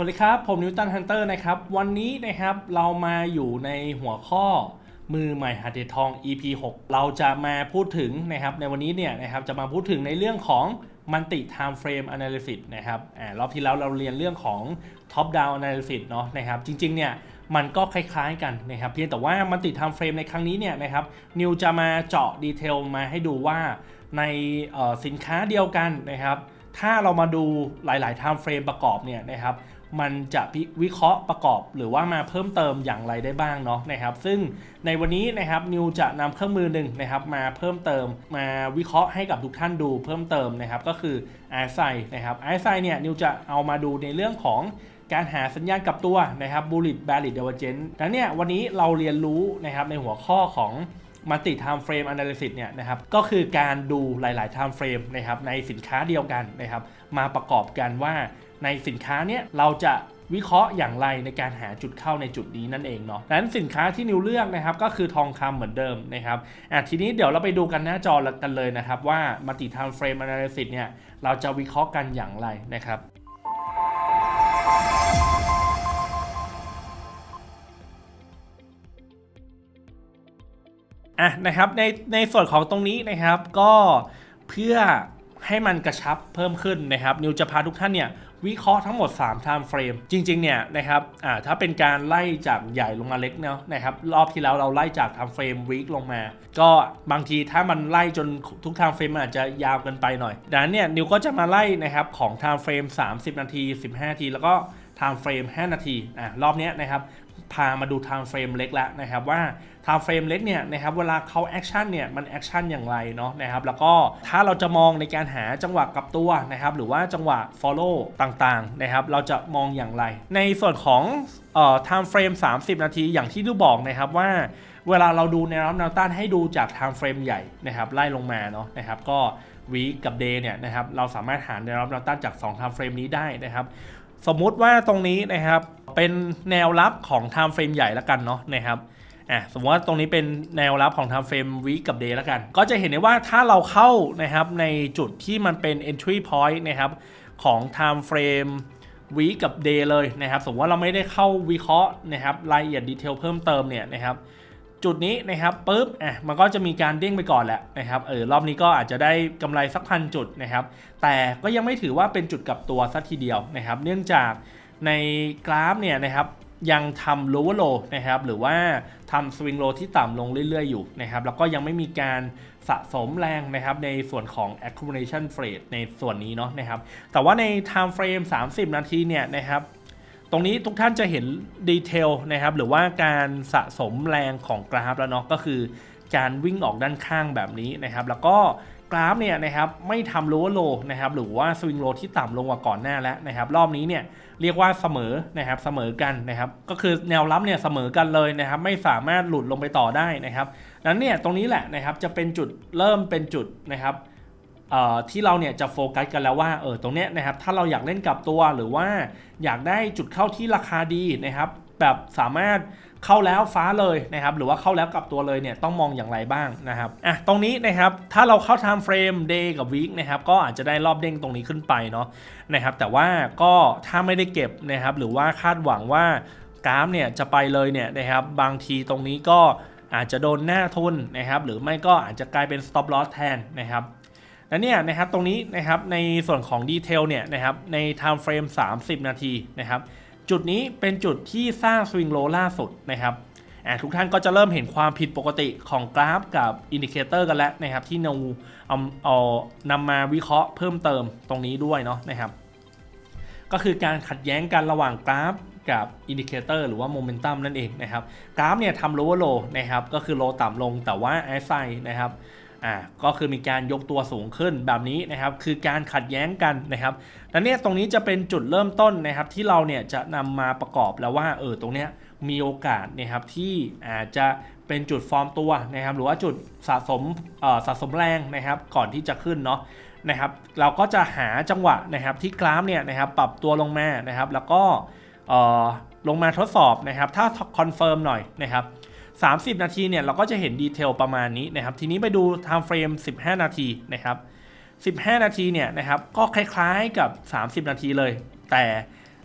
สวัสดีครับ ผมนิวตันฮันเตอร์นะครับ วันนี้นะครับเรามาอยู่ในหัวข้อมือใหม่หัดเดทอง EP 6 เราจะมาพูดถึงนะครับในวันนี้เนี่ยนะครับจะมาพูดถึงในเรื่องของ Multi Time Frame Analysis นะครับอ่ารอบที่แล้วเราเรียนเรื่องของ Top Down Analysis เนาะนะครับจริงๆเนี่ยมันก็คล้ายๆกันนะครับเพียงแต่ว่า Multi Time Frame ในครั้งนี้เนี่ยนะครับนิวจะมาเจาะดีเทลมาให้ดูว่าในสินค้าเดียวกันนะครับถ้าเรามาดูหลายๆ time frame ประกอบเนี่ยนะครับ มันจะวิเคราะห์ประกอบหรือว่ามาเพิ่มเติมอย่างไรได้บ้างเนาะนะครับ ซึ่งในวันนี้นะครับนิวจะนำเครื่องมือหนึ่งนะครับ มาเพิ่มเติมมาวิเคราะห์ให้กับทุกท่านดูเพิ่มเติมนะครับ ก็คือ i s i นะครับ i s i เนี่ยนิวจะเอามาดูในเรื่องของการหาสัญญาณกับตัวนะครับ bullet bearish divergence แล้วเนี่ยวันนี้เราเรียนรู้นะครับในหัวข้อของ Multi Time Frame Analysis เนี่ยนะครับก็คือการดูหลายๆ Time Frame นะครับในสินค้าเดียวกันนะครับมาประกอบกันว่า ในสินค้าเนี้ยเราจะวิเคราะห์อย่างไรในการหาจุดเข้าในจุดนี้นั่นเองเนาะดังนั้นสินค้าที่นิวเลือกนะครับก็คือทองคำเหมือนเดิมนะครับอะทีนี้เดี๋ยวเราไปดูกันหน้าจอกันเลยนะครับว่า Multi Time Frame Analysis เนี่ยเราจะวิเคราะห์กันอย่างไรนะครับอะนะครับในในส่วนของตรงนี้นะครับก็เพื่อให้มันกระชับเพิ่มขึ้นนะครับนิวจะพาทุกท่านเนี่ย วิเคราะห์ทั้งหมด 3 time frame จริง ๆ เนี่ยนะครับอ่าถ้าเป็นการไล่จากใหญ่ลงมาเล็กเนาะนะครับ รอบที่แล้วเราไล่จาก time frame week ลงมา ก็บางทีถ้ามันไล่จนทุก time frame มันอาจจะยาวเกินไปหน่อย ดังนั้นเนี่ยนิวก็จะมาไล่นะครับของ time frame 30 นาที 15 นาที แล้วก็ time frame 5 นาทีอ่ารอบเนี้ยนะครับ พามาดู time frame เล็กแล้วนะครับว่า time frame เล็กเนี่ยนะครับเวลาเขาแอคชั่นเนี่ยมันแอคชั่นอย่างไรเนาะนะครับแล้วก็ถ้าเราจะมองในการหาจังหวะกับตัวนะครับหรือว่าจังหวะ follow ต่างๆนะครับเราจะมองอย่างไร ในส่วนของเอ่อ time frame 30 นาทีอย่างที่ดูบอกนะครับว่าเวลาเราดูแนวรับแนวต้านให้ดูจาก time frame ใหญ่นะครับไล่ลงมาเนาะนะครับก็ week กับ day เนี่ยนะครับเราสามารถหาแนวรับแนวต้านจาก2 time frame นี้ได้นะครับ สมมุติว่าตรงนี้นะครับเป็นแนวรับของ time frame ใหญ่ล้วกันเนาะนะครับอะสมมติว่าตรงนี้เป็นแนวรับของ time frame week กับ day แล้วกัน ก็จะเห็นได้ว่าถ้าเราเข้านะครับในจุดที่มันเป็น entry point นะครับของ time frame week กับ day เลยนะครับ สมมติว่าเราไม่ได้เข้าวิเคราะห์นะครับรายละเอียดดีเทลเพิ่มเติมเนี่ยนะครับ จุดนี้นะครับปุ๊บอะมันก็จะมีการเด้งไปก่อนแหละนะครับเออรอบนี้ก็อาจจะได้กำไรสักพันจุดนะครับ แต่ก็ยังไม่ถือว่าเป็นจุดกลับตัวสักทีเดียวนะครับ เนื่องจากในกราฟเนี่ยนะครับยังทำ lower low นะครับหรือว่าทำ swing low ที่ต่ำลงเรื่อยๆอยู่นะครับแล้วก็ยังไม่มีการสะสมแรงนะครับในส่วนของ accumulation rate ในส่วนนี้เนาะนะครับแต่ว่าใน time frame 30 นาทีเนี่ยนะครับ ตรงนี้ทุกท่านจะเห็นดีเทลนะครับหรือว่าการสะสมแรงของกราฟแล้วเนาะก็คือการวิ่งออกด้านข้างแบบนี้นะครับ แล้วก็กราฟเนี่ยนะครับไม่ทำโลว์โลนะครับหรือว่าสวิงโลที่ต่ำลงกว่าก่อนหน้าแล้วนะครับรอบนี้เนี่ยเรียกว่าเสมอนะครับเสมอกันนะครับก็คือแนวรับเนี่ยเสมอกันเลยนะครับไม่สามารถหลุดลงไปต่อได้นะครับนั้นเนี่ยตรงนี้แหละนะครับจะเป็นจุดเริ่มเป็นจุดนะครับ ที่เราเนี่ยจะโฟกัสกันแล้วว่าเออตรงเนี้ยนะครับถ้าเราอยากเล่นกับตัวหรือว่าอยากได้จุดเข้าที่ราคาดีนะครับแบบสามารถเข้าแล้วฟ้าเลยนะครับหรือว่าเข้าแล้วกลับตัวเลยเนี่ยต้องมองอย่างไรบ้างนะครับอะตรงนี้นะครับถ้าเราเข้า time frame day กับ week นะครับก็อาจจะได้รอบเด้งตรงนี้ขึ้นไปเนาะนะครับแต่ว่าก็ถ้าไม่ได้เก็บนะครับหรือว่าคาดหวังว่ากราฟเนี่ยจะไปเลยเนี่ยนะครับบางทีตรงนี้ก็อาจจะโดนหน้าทุนนะครับหรือไม่ก็อาจจะกลายเป็น stop loss แทนนะครับ และเนี่ยนะครับตรงนี้นะครับในส่วนของดีเทลเนี่ยนะครับใน time frame 30 นาทีนะครับจุดนี้เป็นจุดที่สร้างสวิงโลล่าสุดนะครับอ่าทุกท่านก็จะเริ่มเห็นความผิดปกติของกราฟกับอินดิเคเตอร์กันแล้วนะครับที่นูเอาเอานำมาวิเคราะห์เพิ่มเติมตรงนี้ด้วยเนาะนะครับก็คือการขัดแย้งกันระหว่างกราฟกับอินดิเคเตอร์หรือว่าโมเมนตัมนั่นเองนะครับกราฟเนี่ยทำ lower low นะครับก็คือโลต่ำลงแต่ว่าไอไซนะครับ อ่าก็คือมีการยกตัวสูงขึ้นแบบนี้นะครับคือการขัดแย้งกันนะครับแล้วเนี่ยตรงนี้จะเป็นจุดเริ่มต้นนะครับที่เราเนี่ยจะนำมาประกอบแล้วว่าเออตรงเนี้ยมีโอกาสนะครับที่อาจจะเป็นจุดฟอร์มตัวนะครับหรือว่าจุดสะสมเอ่อสะสมแรงนะครับก่อนที่จะขึ้นเนาะนะครับเราก็จะหาจังหวะนะครับที่กราฟเนี่ยนะครับปรับตัวลงมานะครับแล้วก็เอ่อลงมาทดสอบนะครับถ้าคอนเฟิร์มหน่อยนะครับ 30 นาทีเนี่ยเราก็จะเห็นดีเทลประมาณนี้นะครับ ทีนี้ไปดู time frame 15 นาทีนะครับ 15 นาทีเนี่ยนะครับก็คล้ายๆกับ 30 นาทีเลย แต่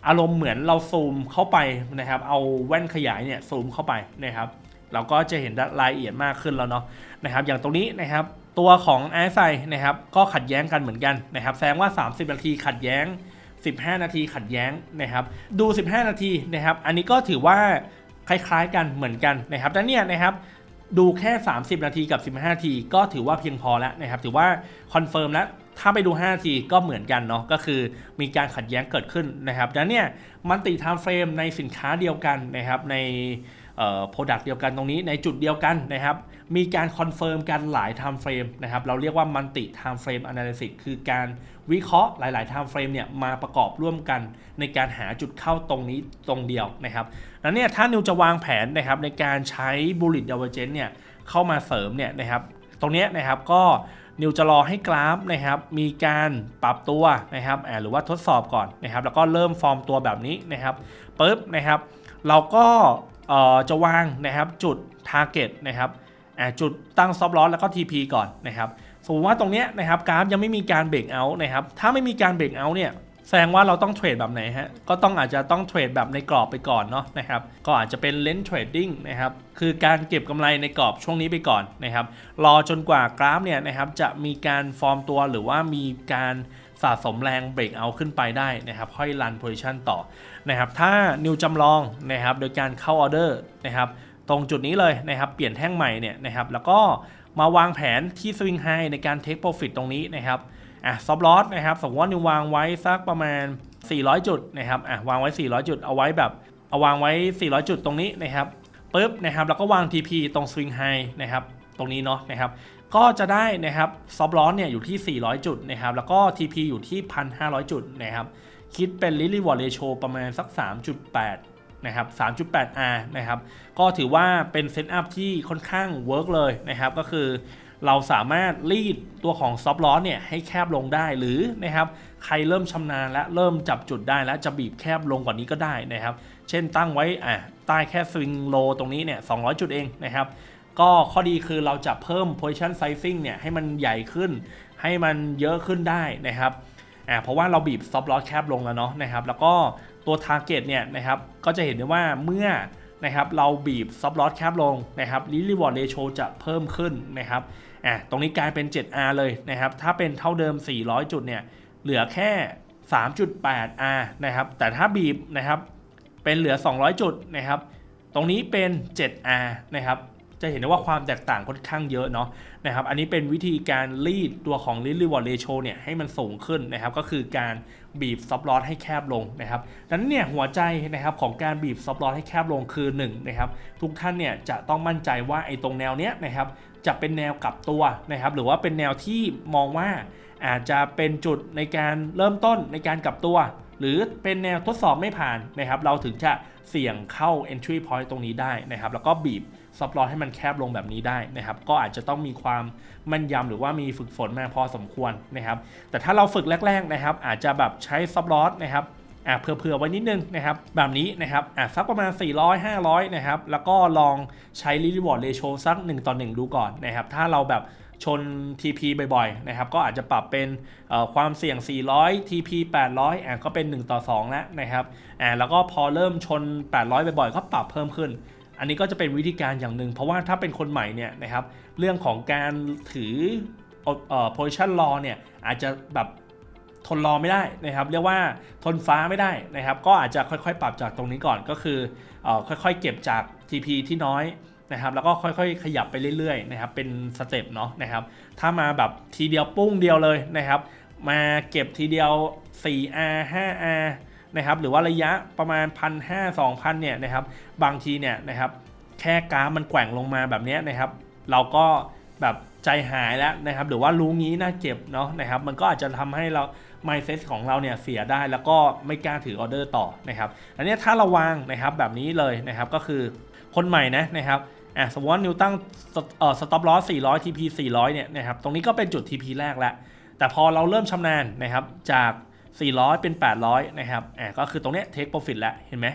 อารมณ์เหมือนเราซูมเข้าไปนะครับ เอาแว่นขยายเนี่ยซูมเข้าไปนะครับ เราก็จะเห็นรายละเอียดมากขึ้นแล้วเนาะนะครับ อย่างตรงนี้นะครับตัวของไอไซนะครับก็ขัดแย้งกันเหมือนกันนะครับแสดงว่า 30 นาทีขัดแย้ง 15 นาทีขัดแย้งนะครับ ดู 15 นาทีนะครับ อันนี้ก็ถือว่า คล้ายๆกันเหมือนกันนะครับแต่เนี่ยนะครับดูแค่ 30 นาทีกับ 15นาทีก็ถือว่าเพียงพอแล้วนะครับ ถือว่าคอนเฟิร์มแล้วถ้าไปดู 5 นาทีก็เหมือนกันเนาะก็คือมีการขัดแย้งเกิดขึ้นนะครับดังนั้นเนี่ยมันติไทม์เฟรมในสินค้าเดียวกันนะครับใน โปรดักต์เดียวกันตรงนี้ในจุดเดียวกันนะครับมีการคอนเฟิร์มกันหลาย time frame นะครับเราเรียกว่า multi time frame analysis คือการวิเคราะห์หลาย ๆ time frame เนี่ยมาประกอบร่วมกันในการหาจุดเข้าตรงนี้ตรงเดียวนะครับแล้วเนี่ยถ้านิวจะวางแผนนะครับในการใช้ bullet divergence เนี่ยเข้ามาเสริมเนี่ยนะครับตรงนี้นะครับก็นิวจะรอให้กราฟนะครับมีการปรับตัวนะครับหรือว่าทดสอบก่อนนะครับแล้วก็เริ่มฟอร์มตัวแบบนี้นะครับปุ๊บนะครับเราก็ จะวางนะครับจุด target นะครับจุดตั้ง stop loss แล้วก็ TP ก่อนนะครับสมมติว่าตรงเนี้ยนะครับกราฟยังไม่มีการเบรกเอาท์นะครับถ้าไม่มีการเบรกเอาท์เนี่ยแสดงว่าเราต้องเทรดแบบไหนฮะ ก็ต้องอาจจะต้องเทรดแบบในกรอบไปก่อนเนาะนะครับ ก็อาจจะเป็นเลน s ์เทรดดิ้งนะครับ คือการเก็บกำไรในกรอบช่วงนี้ไปก่อนนะครับ รอจนกว่ากราฟเนี่ยนะครับจะมีการฟอร์มตัวหรือว่ามีการ สะสมแรงเบรกเอาขึ้นไปได้นะครับค่อยรันโพซิชันต่อนะครับถ้านิวจำลองนะครับโดยการเข้าออเดอร์นะครับตรงจุดนี้เลยนะครับเปลี่ยนแท่งใหม่เนี่ยนะครับแล้วก็มาวางแผนที่สวิงไฮในการเทคโปรฟิตตรงนี้นะครับอะซอฟลอสนะครับสมมติว่านิววางไว้สักประมาณ 400 จุดนะครับอะวางไว้ 400 จุดเอาไว้แบบเอาวางไว้ 400 จุดตรงนี้นะครับปุ๊บนะครับแล้วก็วาง TP ตรงสวิงไฮนะครับตรงนี้เนาะนะครับ ก็จะได้นะครับซอฟลอสเนี่ยอยู่ที่ 400 จุดนะครับแล้วก็ TP อยู่ที่ 1,500 จุดนะครับคิดเป็น r e l i v a r d ratio ประมาณสัก 3.8 นะครับ 3.8R นะครับก็ถือว่าเป็นเซตอัพที่ค่อนข้างเวิร์กเลยนะครับก็คือเราสามารถรีดตัวของซอฟต์ลอสเนี่ยให้แคบลงได้หรือนะครับใครเริ่มชำนาญและเริ่มจับจุดได้แล้วจะบีบแคบลงกว่านี้ก็ได้นะครับ เช่นตั้งไว้อะใต้แค่สวิงโลตรงนี้เนี่ย200 จุดเองนะครับ ก็ข้อดีคือเราจะเพิ่ม position sizing เนี่ยให้มันใหญ่ขึ้น ให้มันเยอะขึ้นได้นะครับอ่าเพราะว่าเราบีบ stop loss แคบลงแล้วเนาะนะครับ แล้วก็ตัว target เนี่ยนะครับ ก็จะเห็นได้ว่าเมื่อนะครับเราบีบ stop loss แคบลงนะครับ risk reward ratio จะเพิ่มขึ้นนะครับอะตรงนี้กลายเป็น 7R เลยนะครับ ถ้าเป็นเท่าเดิม 400 จุดเนี่ย เหลือแค่ 3.8R นะครับ แต่ถ้าบีบนะครับ เป็นเหลือ 200 จุดนะครับ ตรงนี้เป็น 7R นะครับ จะเห็นได้ว่าความแตกต่างค่อนข้างเยอะเนาะนะครับอันนี้เป็นวิธีการรีดตัวของ risk reward ratio เนี่ยให้มันสูงขึ้นนะครับก็คือการบีบ stop loss ให้แคบลงนะครับดังนั้นเนี่ยหัวใจนะครับของการบีบ stop loss ให้แคบลงคือ1นะครับทุกท่านเนี่ยจะต้องมั่นใจว่าไอ้ตรงแนวเนี้ยนะครับจะเป็นแนวกลับตัวนะครับหรือว่าเป็นแนวที่มองว่าอาจจะเป็นจุดในการเริ่มต้นในการกลับตัว หรือเป็นแนวทดสอบไม่ผ่านนะครับเราถึงจะเสี่ยงเข้า entry point ตรงนี้ได้นะครับแล้วก็บีบ ซับลอให้มันแคบลงแบบนี้ได้นะครับ ก็อาจจะต้องมีความแม่นยำหรือว่ามีฝึกฝนมาพอสมควรนะครับ แต่ถ้าเราฝึกแรกๆนะครับ อาจจะแบบใช้ซับลอนะครับอะเผื่อๆไว้นิดนึงนะครับแบบนี้นะครับอะสักประมาณ 400 500 นะครับ แล้วก็ลองใช้ reward ratio สัก 1 ต่อ 1 ดูก่อนนะครับ ถ้าเราแบบชน TP บ่อยๆ นะครับ ก็อาจจะปรับเป็นความเสี่ยง 400 TP 800อะก็เป็น 1 ต่อ 2 แล้วนะครับอะแล้วก็พอเริ่มชน 800 บ่อยๆ ก็ปรับเพิ่มขึ้น อันนี้ก็จะเป็นวิธีการอย่างหนึ่งเพราะว่าถ้าเป็นคนใหม่เนี่ยนะครับเรื่องของการถือเอ่อ position law เนี่ยอาจจะแบบทนรอไม่ได้นะครับ เรียกว่าทนฟ้าไม่ได้นะครับ ก็อาจจะค่อยๆ ปรับจากตรงนี้ก่อนก็คืออค่อยๆ เก็บจาก TP ที่น้อยนะครับ แล้วก็ค่อยๆ ขยับไปเรื่อยๆนะครับ เป็นสเต็ปเนาะนะครับ ถ้ามาแบบทีเดียวปุ้งเดียวเลยนะครับ มาเก็บทีเดียว 4R 5R นะครับหรือว่าระยะประมาณ 1,500 2,000เนี่ยนะครับบางทีเนี่ยนะครับแค่กราฟมันแกว่งลงมาแบบนี้นะครับ เราก็แบบใจหายแล้วนะครับหรือว่ารู้งี้น่าเก็บเนาะนะครับมันก็อาจจะทำให้เรา mindset ของเราเนี่ยเสียได้แล้วก็ไม่กล้าถือออเดอร์ต่อนะครับอันนี้ถ้าราวางนะครับแบบนี้เลยนะครับก็คือคนใหม่นะนะครับอะสมมติว่านิวตั้งเอ่อ stop loss 400 TP 400เนี่ยนะครับตรงนี้ก็เป็นจุด TP แรกแล้วแต่พอเราเริ่มชำนาญนะครับจาก 400 เป็น 800 นะครับอะก็คือตรงเนี้ย take profit แล้วเห็นไหม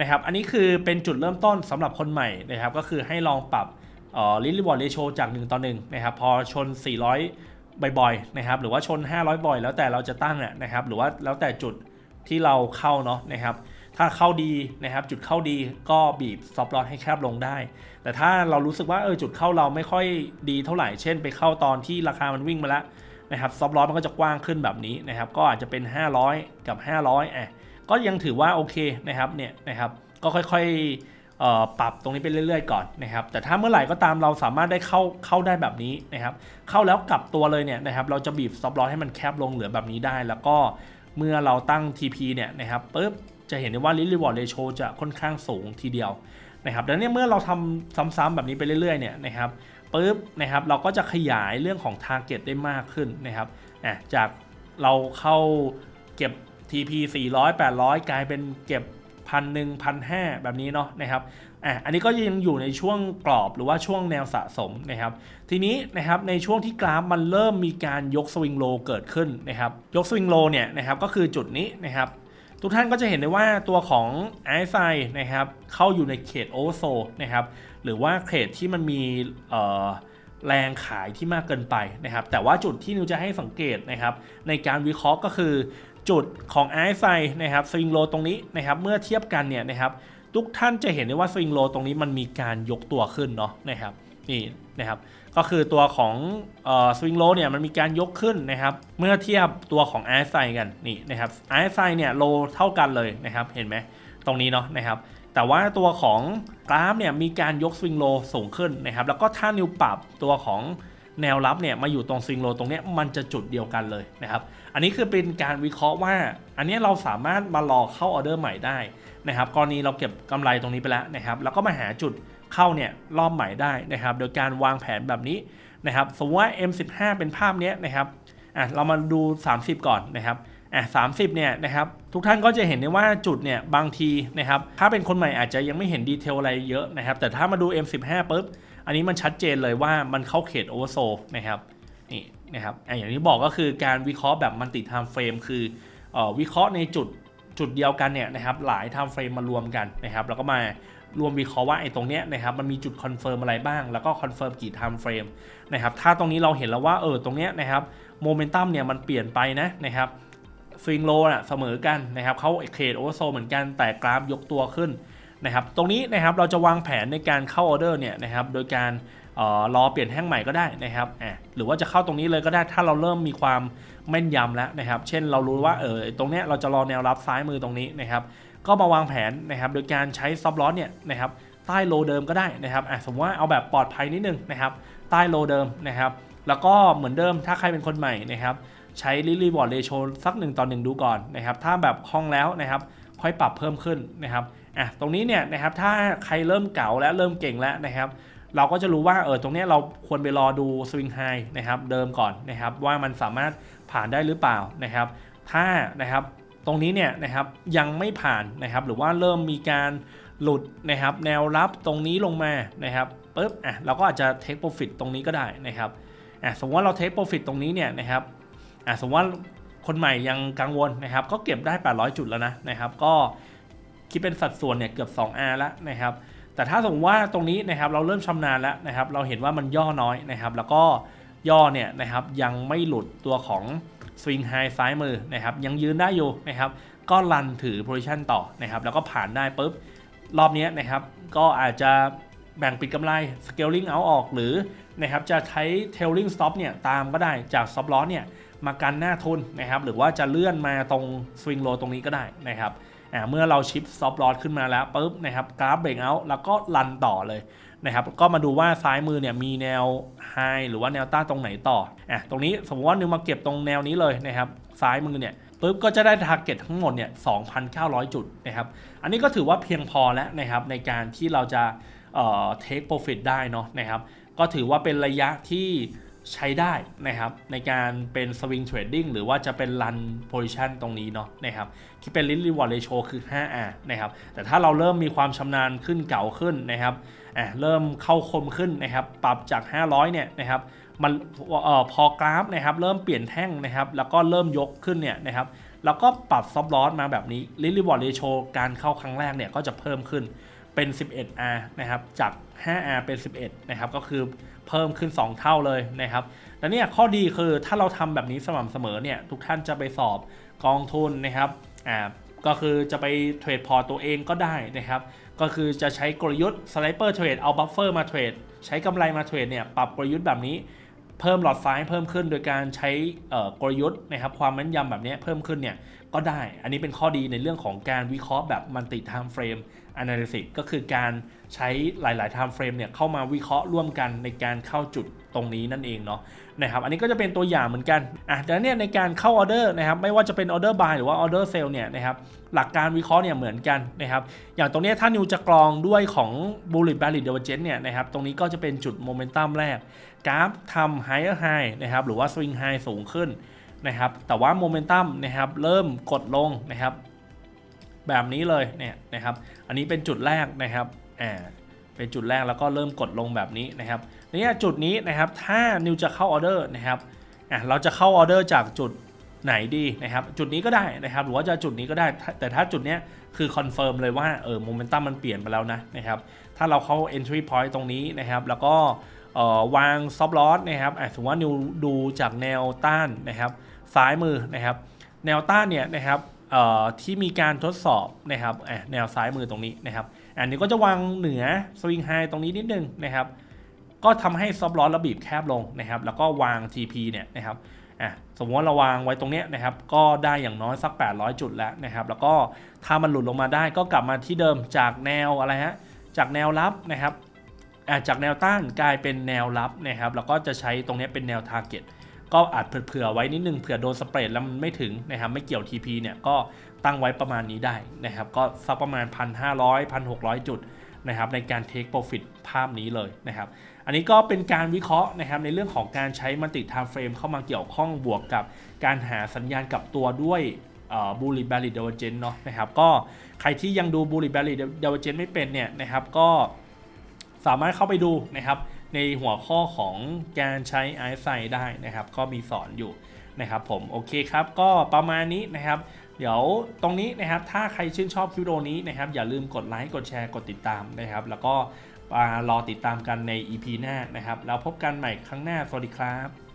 นะครับ อันนี้คือเป็นจุดเริ่มต้นสำหรับคนใหม่นะครับ ก็คือให้ลองปรับเอ่อ risk reward ratio จาก 1 ต่อ 1 นะครับ พอชน 400 บ่อยๆ นะครับ หรือว่าชน 500 บ่อย แล้วแต่เราจะตั้งนะครับ หรือว่าแล้วแต่จุดที่เราเข้าเนาะนะครับ ถ้าเข้าดีนะครับ จุดเข้าดีก็บีบซอฟต์ลอสให้แคบลงได้ แต่ถ้าเรารู้สึกว่าเออจุดเข้าเราไม่ค่อยดีเท่าไหร่ เช่น ไปเข้าตอนที่ราคามันวิ่งมาแล้ว นะครับซอฟต์ลอมันก็จะกว้างขึ้นแบบนี้นะครับ ก็อาจจะเป็น 500 กับ 500อะก็ยังถือว่าโอเคนะครับเนี่ยนะครับก็ค่อยๆปรับตรงนี้ไปเรื่อยๆก่อนนะครับ แต่ถ้าเมื่อไหร่ก็ตามเราสามารถได้เข้าเข้าได้แบบนี้นะครับ เข้าแล้วกลับตัวเลยเนี่ยนะครับเราจะบีบซอฟต์ลอให้มันแคบลงเหลือแบบนี้ได้ แล้วก็เมื่อเราตั้ง TP เนี่ยนะครับปุ๊บจะเห็นได้ว่า Risk Reward Ratio จะค่อนข้างสูงทีเดียวนะครับดังนั้นเมื่อเราทำซ้ำๆแบบนี้ไปเรื่อยๆเนี่ยนะครับ ปุ๊บนะครับเราก็จะขยายเรื่องของ Target ได้มากขึ้นนะครับจากเราเข้าเก็บ TP 400 800 กลายเป็นเก็บพันหนึ่งพันห้าแบบนี้เนาะนะครับอะอันนี้ก็ยังอยู่ในช่วงกรอบหรือว่าช่วงแนวสะสมนะครับ ทีนี้นะครับในช่วงที่กราฟมันเริ่มมีการยกสวิงโลเกิดขึ้นนะครับ ยกสวิงโลเนี่ยนะครับก็คือจุดนี้นะครับ ทุกท่านก็จะเห็นได้ว่าตัวของไอไซนะครับเข้าอยู่ในเขตโอเวอร์โซนะครับหรือว่าเขตที่มันมีแรงขายที่มากเกินไปนะครับแต่ว่าจุดที่นิวจะให้สังเกตนะครับในการวิเคราะห์ก็คือจุดของไอไซนะครับสวิงโลตรงนี้นะครับเมื่อเทียบกันเนี่ยนะครับทุกท่านจะเห็นได้ว่าสวิงโลตรงนี้มันมีการยกตัวขึ้นเนาะนะครับนี่นะครับ ก็คือตัวของสวิงโลเนี่ยมันมีการยกขึ้นนะครับ เมื่อเทียบตัวของ r s i กันนี่นะครับ r s i เนี่ยโลเท่ากันเลยนะครับเห็นไหมตรงนี้เนาะนะครับแต่ว่าตัวของกราฟเนี่ยมีการยกสวิงโลสูงขึ้นนะครับแล้วก็ถ้านิวปรับตัวของแนวรับเนี่ยมาอยู่ตรงสวิงโลตรงนี้มันจะจุดเดียวกันเลยนะครับอันนี้คือเป็นการวิเคราะห์ว่า อันนี้เราสามารถมารอเข้าออเดอร์ใหม่ได้นะครับกรณีเราเก็บกำไรตรงนี้ไปแล้วนะครับแล้วก็มาหาจุด เข้าเนี่ยรอบใหม่ได้นะครับ โดยการวางแผนแบบนี้นะครับสมมติว่า M15 เป็นภาพเนี้ยนะครับอะเรามาดู 30 ก่อนนะครับอะ30เนี่ยนะครับทุกท่านก็จะเห็นได้ว่าจุดเนี่ยบางทีนะครับถ้าเป็นคนใหม่อาจจะยังไม่เห็นดีเทลอะไรเยอะนะครับ แต่ถ้ามาดู M15 ปุ๊บอันนี้มันชัดเจนเลยว่ามันเข้าเขตโอเวอร์โซนะครับนี่นะครับอะอย่างที่บอกก็คือการวิเคราะห์แบบมันติ time frame คือเอ่อวิเคราะห์ในจุดจุดเดียวกันเนี่ยนะครับหลาย time frame มารวมกันนะครับแล้วก็มา รวมวิเคราะห์ว่าไอ้ตรงเนี้ยนะครับมันมีจุดคอนเฟิร์มอะไรบ้าง แล้วก็คอนเฟิร์มกี่ time frame นะครับถ้าตรงนี้เราเห็นแล้วว่าเออตรงเนี้ยนะครับโมเมนตัมเนี่ยมันเปลี่ยนไปนะนะครับสวิงโลน่ะเสมอกันนะครับเขาเขตโอเวอร์โซเหมือนกันแต่กราฟยกตัวขึ้นนะครับตรงนี้นะครับเราจะวางแผนในการเข้าออเดอร์เนี่ยนะครับโดยการออรอเปลี่ยนแท่งใหม่ก็ได้นะครับอะหรือว่าจะเข้าตรงนี้เลยก็ได้ถ้าเราเริ่มมีความแม่นยำแล้วนะครับ เช่นเรารู้ว่าเออตรงเนี้ยเราจะรอแนวรับซ้ายมือตรงนี้นะครับ ก็มาวางแผนนะครับโดยการใช้ซับลอเนี่ยนะครับใต้โลเดิมก็ได้นะครับอะสมมติว่าเอาแบบปลอดภัยนิดนึงนะครับใต้โลเดิมนะครับแล้วก็เหมือนเดิมถ้าใครเป็นคนใหม่นะครับใช้ลิลี่บอร์ดเรโชสักหนึ่งต่อหนึ่งดูก่อนนะครับถ้าแบบคล่องแล้วนะครับค่อยปรับเพิ่มขึ้นนะครับอะตรงนี้เนี่ยนะครับถ้าใครเริ่มเก่าแล้วเริ่มเก่งแล้วนะครับเราก็จะรู้ว่าเออตรงนี้เราควรไปรอดูสวิงไฮนะครับเดิมก่อนนะครับว่ามันสามารถผ่านได้หรือเปล่านะครับถ้านะครับ ตรงนี้เนี่ยนะครับยังไม่ผ่านนะครับหรือว่าเริ่มมีการหลุดนะครับแนวรับตรงนี้ลงมานะครับปุ๊บอะเราก็อาจจะเทคโปรฟิตตรงนี้ก็ได้นะครับอะสมมติว่าเราเทคโปรฟิตตรงนี้เนี่ยนะครับอะสมมติว่าคนใหม่ยังกังวลนะครับ ก็เก็บได้ 800 จุดแล้วนะนะครับ ก็คิดเป็นสัดส่วนเนี่ยเกือบ 2R แล้วนะครับ แต่ถ้าสมมติว่าตรงนี้นะครับเราเริ่มชำนาญแล้วนะครับ เราเห็นว่ามันย่อน้อยนะครับ แล้วก็ย่อเนี่ยนะครับยังไม่หลุดตัวของ สวิงไฮซ้ายมือนะครับยังยืนได้อยู่นะครับก็รันถือ position ต่อนะครับแล้วก็ผ่านได้ปุ๊บรอบนี้นะครับก็อาจจะแบ่งปิดกำไร scaling out ออกหรือนะครับจะใช้ tailing stop เนี่ยตามก็ได้จาก stop loss เนี่ยมากันหน้าทุนนะครับหรือว่าจะเลื่อนมาตรง swing low ตรงนี้ก็ได้นะครับอ่าเมื่อเราชิปซอฟต์ลอสขึ้นมาแล้วปุ๊บนะครับกราฟเบรกเอาแล้วก็รันต่อเลย นะครับก็มาดูว่าซ้ายมือเนี่ยมีแนวไฮหรือว่าแนวต้านตรงไหนต่ออะตรงนี้สมมติว่านิวมาเก็บตรงแนวนี้เลยนะครับซ้ายมือเนี่ยปุ๊บก็จะได้ทาร์เก็ตทั้งหมดเนี่ย 2,900 จุดนะครับ อันนี้ก็ถือว่าเพียงพอแล้วนะครับในการที่เราจะเอ่อ take profit ได้เนาะนะครับ ก็ถือว่าเป็นระยะที่ใช้ได้นะครับในการเป็น swing trading หรือว่าจะเป็น run position ตรงนี้เนาะนะครับที่เป็น risk reward ratio คือ 5R นะครับ แต่ถ้าเราเริ่มมีความชำนาญขึ้นเก่าขึ้นนะครับ อะเริ่มเข้าคมขึ้นนะครับ ปรับจาก 500 เนี่ยนะครับมันออพอกราฟนะครับ เริ่มเปลี่ยนแท่งนะครับ แล้วก็เริ่มยกขึ้นเนี่ยนะครับแล้วก็ปรับ stop loss มาแบบนี้ risk reward ratio การเข้าครั้งแรกเนี่ยก็จะเพิ่มขึ้นเป็น 11R นะครับ จาก 5R เป็น 11 นะครับ ก็คือเพิ่มขึ้น 2 เท่าเลยนะครับแต่เนี่ยข้อดีคือถ้าเราทำแบบนี้สม่ำเสมอเนี่ย ทุกท่านจะไปสอบกองทุนนะครับ อ่า ก็คือจะไปเทรดพอตัวเองก็ได้นะครับ ก็คือจะใช้กลยุทธ์สไ i เปอร์เทรดเอาบัฟเฟอร์มาเทรดใช้กำไรมาเทรดเนี่ยปรับกลยุทธ์แบบนี้เพิ่มหลอดไฟเพิ่มขึ้นโดยการใช้กลยุทธ์นะครับความแม่นยำแบบนี้เพิ่มขึ้นเนี่ยก็ได้ อันนี้เป็นข้อดีในเรื่องของการวิเคราะห์แบบมัลติไทม์เฟรม analysis ก็คือการใช้หลายๆ time frame เนี่ยเข้ามาวิเคราะห์ร่วมกันในการเข้าจุดตรงนี้นั่นเองเนาะ นะครับอันนี้ก็จะเป็นตัวอย่างเหมือนกันอะดังนั้นเนี่ยในการเข้าออเดอร์นะครับไม่ว่าจะเป็นออเดอร์บายหรือว่าออเดอร์เซลเนี่ยนะครับหลักการวิเคราะห์เนี่ยเหมือนกันนะครับอย่างตรงนี้ถ้านิวจะกรองด้วยของ bullet valid divergence เนี่ยนะครับตรงนี้ก็จะเป็นจุดโมเมนตัมแรกกราฟทำ higher high นะครับหรือว่า swing high สูงขึ้นนะครับแต่ว่าโมเมนตัมนะครับเริ่มกดลงนะครับแบบนี้เลยเนี่ยนะครับอันนี้เป็นจุดแรกนะครับอ่า เป็นจุดแรกแล้วก็เริ่มกดลงแบบนี้นะครับนี่จุดนี้นะครับถ้านิวจะเข้าออเดอร์นะครับอะเราจะเข้าออเดอร์จากจุดไหนดีนะครับจุดนี้ก็ได้นะครับหรือว่าจะจุดนี้ก็ได้ แต่ถ้าจุดเนี้ยคือคอนเฟิร์มเลยว่าเออโมเมนตัมมันเปลี่ยนไปแล้วนะนะครับถ้าเราเข้า entry point ตรงนี้นะครับแล้วก็เอ่อวาง stop loss นะครับอะสมมติว่านิวดูจากแนวต้านนะครับซ้ายมือนะครับแนวต้านเนี่ยนะครับเอ่อที่มีการทดสอบนะครับอะแนวซ้ายมือตรงนี้นะครับ อันนี้ก็จะวางเหนือสวิงไฮตรงนี้นิดนึงนะครับ ก็ทำให้ซับล้อระบีบแคบลงนะครับ แล้วก็วาง TP เนี่ยนะครับอะสมมติว่าเราวางไว้ตรงเนี้ยนะครับ ก็ได้อย่างน้อยสัก 800 จุดแล้วนะครับ แล้วก็ถ้ามันหลุดลงมาได้ก็กลับมาที่เดิมจากแนวอะไรฮะ จากแนวรับนะครับอะจากแนวต้านกลายเป็นแนวรับนะครับ แล้วก็จะใช้ตรงเนี้ยเป็นแนว target ก็อาจเผื่อไว้นิดนึงเผื่อโดนสเปรดแล้วมันไม่ถึงนะครับ ไม่เกี่ยว TP เนี่ยก็ ตั้งไว้ประมาณนี้ได้นะครับก็สักประมาณ 1,500 1,600 จุดนะครับในการ take profit ภาพนี้เลยนะครับอันนี้ก็เป็นการวิเคราะห์นะครับในเรื่องของการใช้มัลติ time frame เข้ามาเกี่ยวข้องบวกกับการหาสัญญาณกลับตัวด้วยบูลลิ valid divergence เนาะนะครับก็ใครที่ยังดูบูลลิ valid divergence ไม่เป็นเนี่ยนะครับก็สามารถเข้าไปดูนะครับในหัวข้อของการใช้ i s i ได้นะครับ ก็มีสอนอยู่นะครับผมโอเคครับ ก็ประมาณนี้นะครับ เดี๋ยวตรงนี้นะครับถ้าใครชื่นชอบคลิปวิดีโอนี้นะครับอย่าลืมกดไลค์กดแชร์กดติดตามนะครับ แล้วก็รอติดตามกันใน EP หน้านะครับ แล้วพบกันใหม่ครั้งหน้าสวัสดีครับ